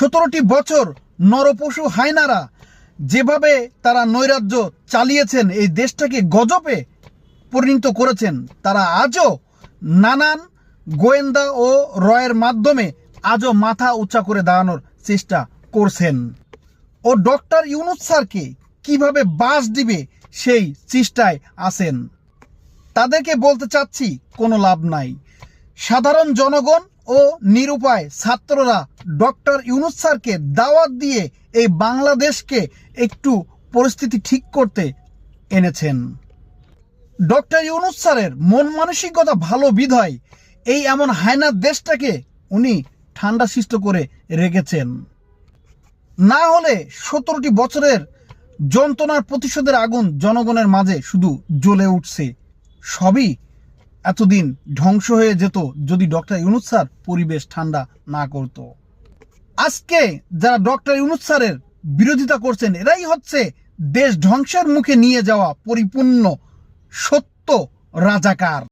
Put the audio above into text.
সতেরোটি বছর নরপশু হায়নারা যেভাবে তারা নৈরাজ্য চালিয়েছেন, এই দেশটাকে গজবে পরিণত করেছেন, তারা আজও নানান গোয়েন্দা ও রয়ের মাধ্যমে আজও মাথা উঁচা করে দাঁড়ানোর চেষ্টা করছেন। ও ডক্টর ইউনুস স্যারকে কীভাবে বাস দিবে সেই চেষ্টায় আছেন? তাদেরকে বলতে চাচ্ছি, কোনো লাভ নাই। সাধারণ জনগণ ও নিরুপায় ছাত্ররা ডক্টর ইউনুস স্যারকে দাওয়াত দিয়ে এই বাংলাদেশকে একটু পরিস্থিতি ঠিক করতে এনেছেন। ডক্টর ইউনুস স্যারের মন মানসিকতা ভালো বিধায় এই এমন হায়নার দেশটাকে উনি ঠান্ডা সৃষ্ট করে রেখেছেন। না হলে সতেরোটি বছরের যন্ত্রণার প্রতিশোধের আগুন জনগণের মাঝে শুধু জ্বলে উঠছে। সবই এতদিন ধ্বংস হয়ে যেত যদি ডক্টর ইউনুস স্যার পরিবেশ ঠান্ডা না করত। আজকে যারা ডক্টর ইউনুস স্যারের বিরোধিতা করছেন, এরাই হচ্ছে দেশ ধ্বংসের মুখে নিয়ে যাওয়া পরিপূর্ণ সত্য রাজাকার।